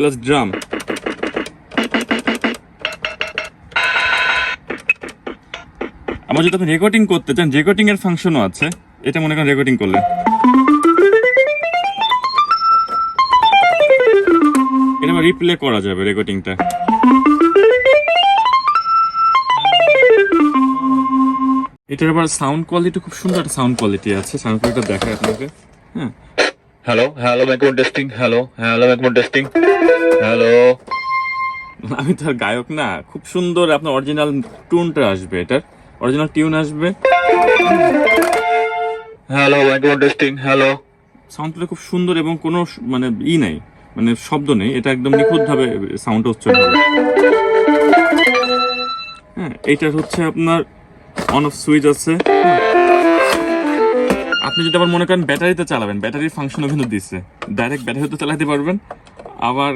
Plus drum আমার যদি আপনি রেকর্ডিং করতে চান রেকর্ডিং এর ফাংশনও আছে। এটা মনে করেন রেকর্ডিং করলেন এটা আবার রিপ্লে করা যাবে রেকর্ডিংটা এটার আবার সাউন্ড কোয়ালিটি খুব সুন্দর সাউন্ড কোয়ালিটি আছে। সাউন্ড কোয়ালিটি দেখায় আপনাকে। হ্যাঁ। Hello hello microphone testing hello hello microphone testing hello আমি তো আর গায়ক না খুব সুন্দর আপনার অরিজিনাল টুনটা আসবে এটার অরিজিনাল টিউন আসবে। হ্যালো মাইক্রোফোন টেস্টিং হ্যালো সাউন্ডটা খুব সুন্দর এবং কোনো মানে ই নাই মানে শব্দ নেই এটা একদম নিখুঁতভাবে সাউন্ডটা উচ্চারণ হবে। হ্যাঁ এইটার হচ্ছে আপনার অন অফ সুইচ আছে। হ্যাঁ। আপনি যদি আবার মনে করেন ব্যাটারিতে চালাবেন ব্যাটারির ফাংশনও কিন্তু দিচ্ছে। ডাইরেক্ট ব্যাটারিতে চালাতে পারবেন, আবার